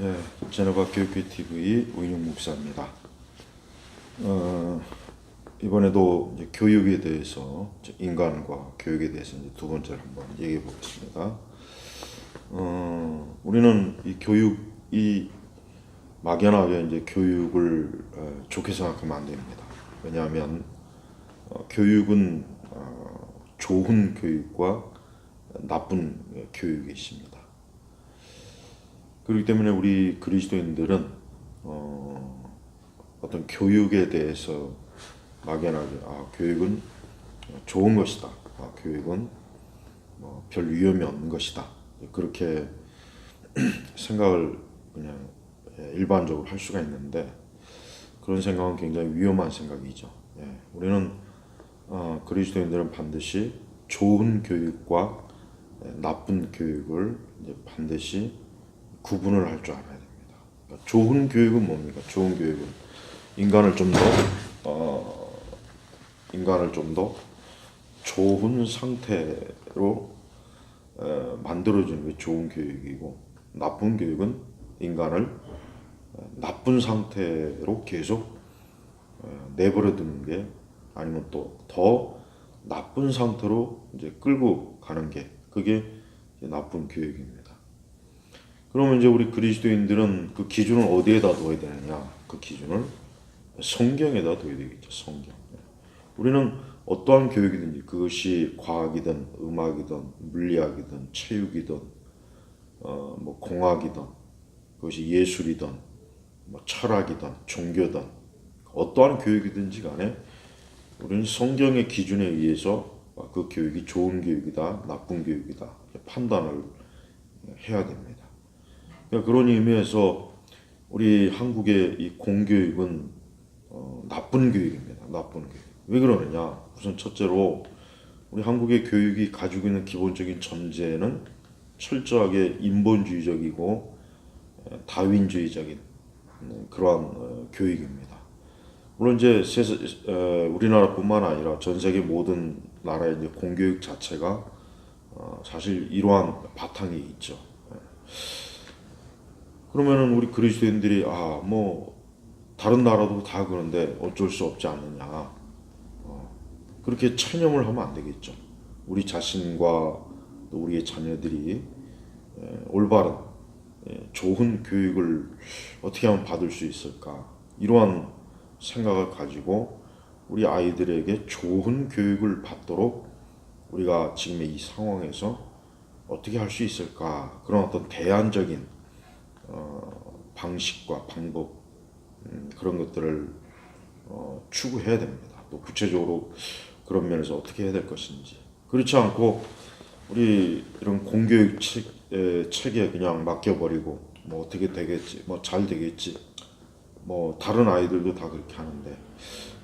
예, 제노바 교육회 TV 우인용 목사입니다. 어, 이번에도 교육에 대해서 인간과 교육에 대해서 두 번째로 한번 얘기해 보겠습니다. 어, 우리는 이 교육이 막연하게 이제 교육을 어, 좋게 생각하면 안 됩니다. 왜냐하면 어, 교육은 어, 좋은 교육과 나쁜 교육이 있습니다. 그렇기 때문에 우리 그리스도인들은 어, 어떤 교육에 대해서 막연하게 아 교육은 좋은 것이다. 아, 교육은 뭐 별 위험이 없는 것이다. 그렇게 생각을 그냥 일반적으로 할 수가 있는데 그런 생각은 굉장히 위험한 생각이죠. 예, 우리는 어, 그리스도인들은 반드시 좋은 교육과 나쁜 교육을 반드시 구분을 할 줄 알아야 됩니다. 그러니까 좋은 교육은 뭡니까? 좋은 교육은 인간을 좀더 어, 인간을 좀 더 좋은 상태로 어, 만들어주는 게 좋은 교육이고 나쁜 교육은 인간을 어, 나쁜 상태로 계속 어, 내버려 두는 게 아니면 또 더 나쁜 상태로 이제 끌고 가는 게 그게 나쁜 교육입니다. 그러면 이제 우리 그리스도인들은 그 기준을 어디에다 둬야 되느냐? 그 기준을 성경에다 둬야 되겠죠. 성경. 우리는 어떠한 교육이든지 그것이 과학이든 음악이든 물리학이든 체육이든 어, 뭐 공학이든 그것이 예술이든 뭐 철학이든 종교든 어떠한 교육이든지 간에 우리는 성경의 기준에 의해서 그 교육이 좋은 교육이다, 나쁜 교육이다 판단을 해야 됩니다. 그러니까 그런 의미에서 우리 한국의 이 공교육은 어, 나쁜 교육입니다. 나쁜 교육. 왜 그러느냐? 우선 첫째로 우리 한국의 교육이 가지고 있는 기본적인 전제는 철저하게 인본주의적이고 다윈주의적인 음, 그러한 어, 교육입니다. 물론 이제 우리나라뿐만 아니라 전 세계 모든 나라의 이제 공교육 자체가 어, 사실 이러한 바탕이 있죠. 그러면은 우리 그리스도인들이 아 뭐 다른 나라도 다 그런데 어쩔 수 없지 않느냐. 어, 그렇게 체념을 하면 안 되겠죠. 우리 자신과 또 우리의 자녀들이 에, 올바른 에, 좋은 교육을 어떻게 하면 받을 수 있을까. 이러한 생각을 가지고 우리 아이들에게 좋은 교육을 받도록 우리가 지금의 이 상황에서 어떻게 할 수 있을까. 그런 어떤 대안적인 어, 방식과 방법 음, 그런 것들을 어, 추구해야 됩니다. 또 구체적으로 그런 면에서 어떻게 해야 될 것인지 그렇지 않고 우리 이런 공교육 책, 에, 그냥 맡겨버리고 뭐 어떻게 되겠지 뭐 잘 되겠지 뭐 다른 아이들도 다 그렇게 하는데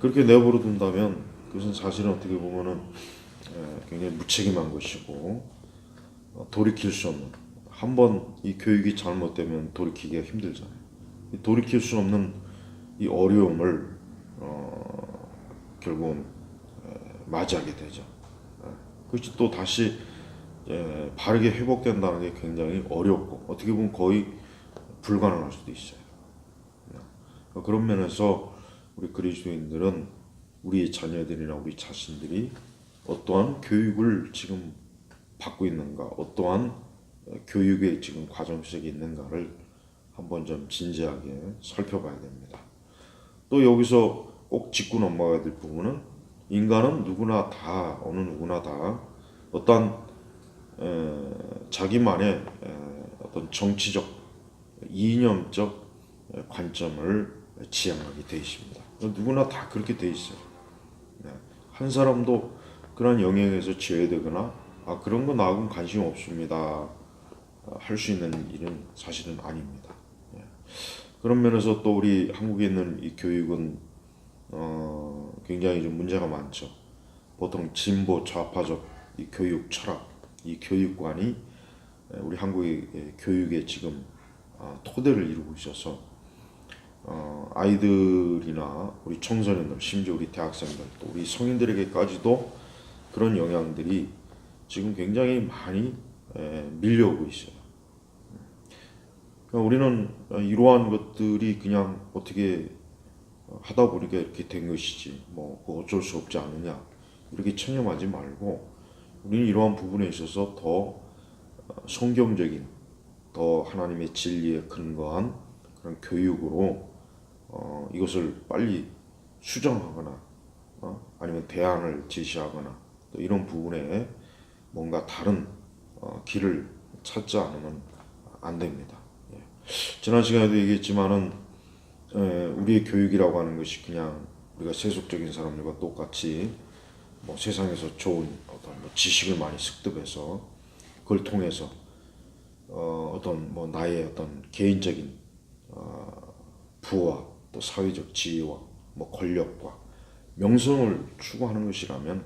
그렇게 내버려 둔다면 그것은 사실은 어떻게 보면은 에, 굉장히 무책임한 것이고 어, 돌이킬 수 없는 한 번 이 교육이 잘못되면 돌이키기가 힘들잖아요. 돌이킬 수 없는 이 어려움을 어, 결국은 맞이하게 되죠. 그것이 또 다시 예, 바르게 회복된다는 게 굉장히 어렵고 어떻게 보면 거의 불가능할 수도 있어요. 네. 그런 면에서 우리 그리스도인들은 우리 자녀들이나 우리 자신들이 어떠한 교육을 지금 받고 있는가, 어떠한 교육의 지금 과정 속에 있는가를 한번 좀 진지하게 살펴봐야 됩니다. 또 여기서 꼭 짚고 넘어가야 될 부분은 인간은 누구나 다 어느 누구나 다 어떤 에, 자기만의 에, 어떤 정치적 이념적 관점을 지향하게 되어 있습니다. 누구나 다 그렇게 되어 있어요. 네. 한 사람도 그런 영역에서 제외되거나 아 그런 거 나하고는 관심 없습니다. 할 수 있는 일은 사실은 아닙니다. 예. 그런 면에서 또 우리 한국에 있는 이 교육은 어, 굉장히 좀 문제가 많죠. 보통 진보 좌파적 이 교육 철학, 이 교육관이 우리 한국의 교육에 지금 어, 토대를 이루고 있어서 어, 아이들이나 우리 청소년들, 심지어 우리 대학생들, 또 우리 성인들에게까지도 그런 영향들이 지금 굉장히 많이 밀려오고 있어요. 그러니까 우리는 이러한 것들이 그냥 어떻게 하다 보니까 이렇게 된 것이지 뭐 어쩔 수 없지 않느냐 이렇게 체념하지 말고 우리는 이러한 부분에 있어서 더 성경적인 더 하나님의 진리에 근거한 그런 교육으로 어, 이것을 빨리 수정하거나 어, 아니면 대안을 제시하거나 또 이런 부분에 뭔가 다른 어, 길을 찾지 않으면 안 됩니다. 예. 지난 시간에도 얘기했지만은 에, 우리의 교육이라고 하는 것이 그냥 우리가 세속적인 사람들과 똑같이 뭐 세상에서 좋은 어떤 뭐 지식을 많이 습득해서 그걸 통해서 어, 어떤 뭐 나의 어떤 개인적인 어, 부와 또 사회적 지위와 뭐 권력과 명성을 추구하는 것이라면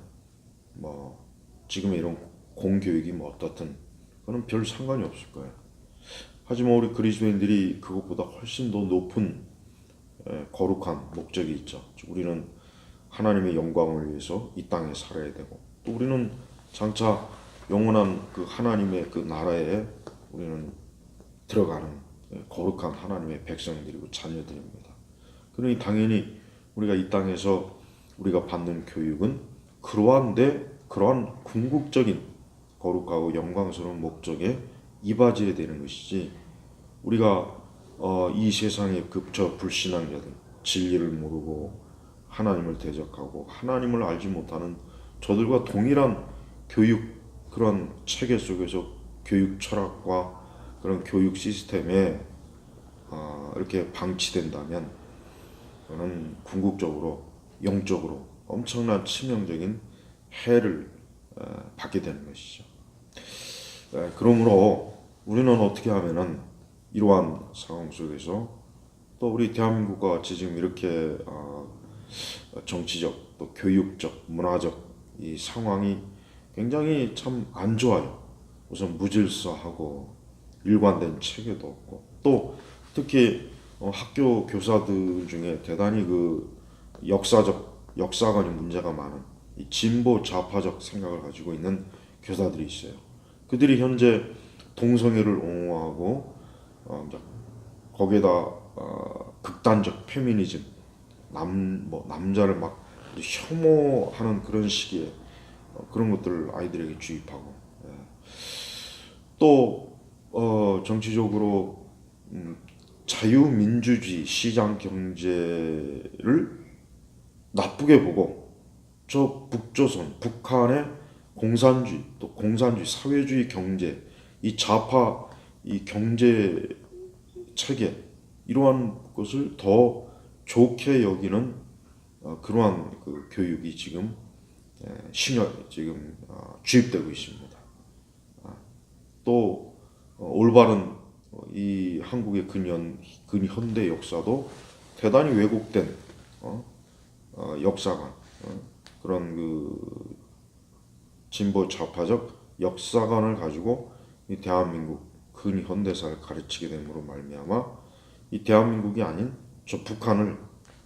뭐 지금의 이런 공교육이 뭐 어떻든 그는 별 상관이 없을 거예요. 하지만 우리 그리스도인들이 그것보다 훨씬 더 높은 에, 거룩한 목적이 있죠. 즉, 우리는 하나님의 영광을 위해서 이 땅에 살아야 되고 또 우리는 장차 영원한 그 하나님의 그 나라에 우리는 들어가는 예, 거룩한 하나님의 백성들이고 자녀들입니다. 그러니 당연히 우리가 이 땅에서 우리가 받는 교육은 그러한데 그러한 궁극적인 거룩하고 영광스러운 목적에 이바지해야 되는 것이지 우리가 어, 이 세상의 급저 불신앙자들 진리를 모르고 하나님을 대적하고 하나님을 알지 못하는 저들과 동일한 교육 그런 체계 속에서 교육 철학과 그런 교육 시스템에 어, 이렇게 방치된다면 그는 궁극적으로 영적으로 엄청난 치명적인 해를 어, 받게 되는 것이죠. 에, 그러므로 우리는 어떻게 하면은 이러한 상황 속에서 또 우리 대한민국과 같이 지금 이렇게 어, 정치적 또 교육적 문화적 이 상황이 굉장히 참 안 좋아요. 우선 무질서하고 일관된 체계도 없고 또 특히 어, 학교 교사들 중에 대단히 그 역사적 역사관이 문제가 많은 이 진보 좌파적 생각을 가지고 있는 교사들이 있어요. 그들이 현재 동성애를 옹호하고 어, 거기에다 어, 극단적 페미니즘 남 뭐 남자를 막 혐오하는 그런 시기에 어, 그런 것들을 아이들에게 주입하고 예. 또 어, 정치적으로 음, 자유민주주의 시장 경제를 나쁘게 보고 저 북조선 북한의 공산주의 또 공산주의 사회주의 경제 이 좌파 이 경제 체계 이러한 것을 더 좋게 여기는 어, 그러한 그 교육이 지금 에, 신여 지금 어, 주입되고 있습니다. 아, 또 어, 올바른 어, 이 한국의 근현 근현대 역사도 대단히 왜곡된 역사관 어, 그런 그 진보 좌파적 역사관을 가지고 이 대한민국 근현대사를 가르치게 됨으로 말미암아 이 대한민국이 아닌 저 북한을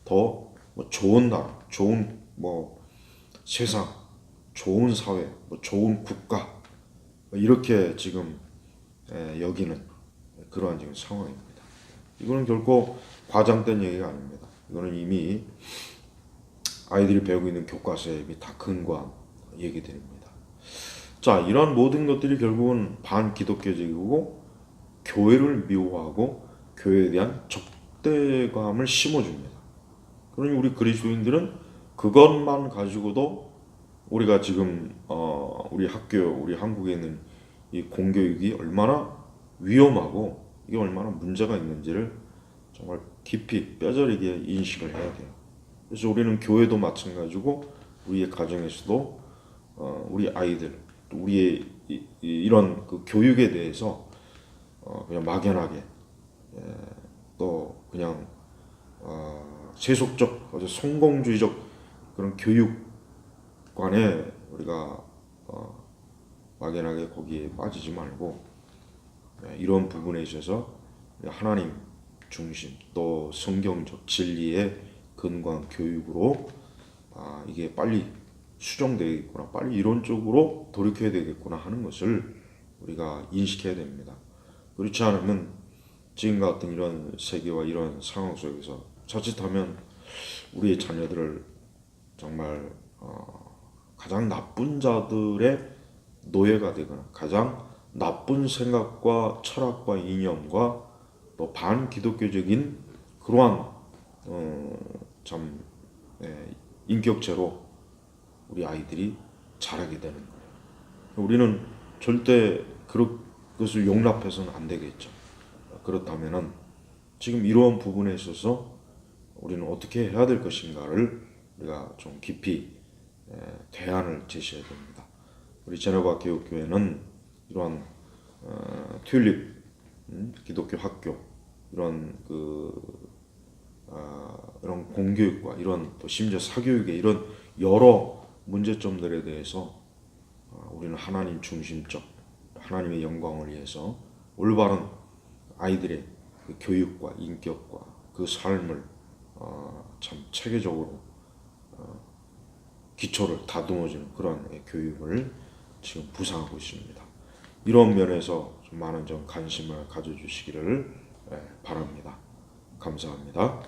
더 뭐 좋은 나라, 좋은 뭐 세상, 좋은 사회, 뭐 좋은 국가 뭐 이렇게 지금 에, 여기는 그러한 지금 상황입니다. 이거는 결코 과장된 얘기가 아닙니다. 이거는 이미 아이들이 배우고 있는 교과서에 이미 다 근거한 얘기들입니다. 자, 이런 모든 것들이 결국은 반기독교적이고 교회를 미워하고 교회에 대한 적대감을 심어줍니다. 그러니 우리 그리스도인들은 그것만 가지고도 우리가 지금 어, 우리 학교, 우리 한국에 있는 이 공교육이 얼마나 위험하고 이게 얼마나 문제가 있는지를 정말 깊이 뼈저리게 인식을 해야 돼요. 그래서 우리는 교회도 마찬가지고 우리의 가정에서도 어, 우리 아이들, 또 우리의 이, 이, 런 그 교육에 대해서 어, 그냥 막연하게 예, 또 그냥 어, 세속적 아주 성공주의적 그런 교육관에 우리가 어, 막연하게 거기에 빠지지 말고 예, 이런 부분에 있어서 하나님 중심 또 성경적 진리의 근거한 교육으로 아, 이게 빨리 수정되겠구나 빨리 이론적으로 돌이켜야 되겠구나 하는 것을 우리가 인식해야 됩니다. 그렇지 않으면 지금 같은 이런 세계와 이런 상황 속에서 자칫하면 우리의 자녀들을 정말 어, 가장 나쁜 자들의 노예가 되거나 가장 나쁜 생각과 철학과 이념과 또 반기독교적인 그러한 어, 참 예, 인격체로 우리 아이들이 자라게 되는 거예요. 우리는 절대 그런 것을 용납해서는 안 되겠죠. 그렇다면은 지금 이러한 부분에 있어서 우리는 어떻게 해야 될 것인가를 우리가 좀 깊이 에, 대안을 제시해야 됩니다. 우리 제네바 교육교회는 이러한 어, 튤립 음, 기독교 학교 이런 그 아, 이런 공교육과 이런 또 심지어 사교육의 이런 여러 문제점들에 대해서 아, 우리는 하나님 중심적 하나님의 영광을 위해서 올바른 아이들의 그 교육과 인격과 그 삶을 어, 참 체계적으로 어, 기초를 다듬어주는 그런 교육을 지금 부상하고 있습니다. 이런 면에서 좀 많은 좀 관심을 가져주시기를 예, 바랍니다. 감사합니다.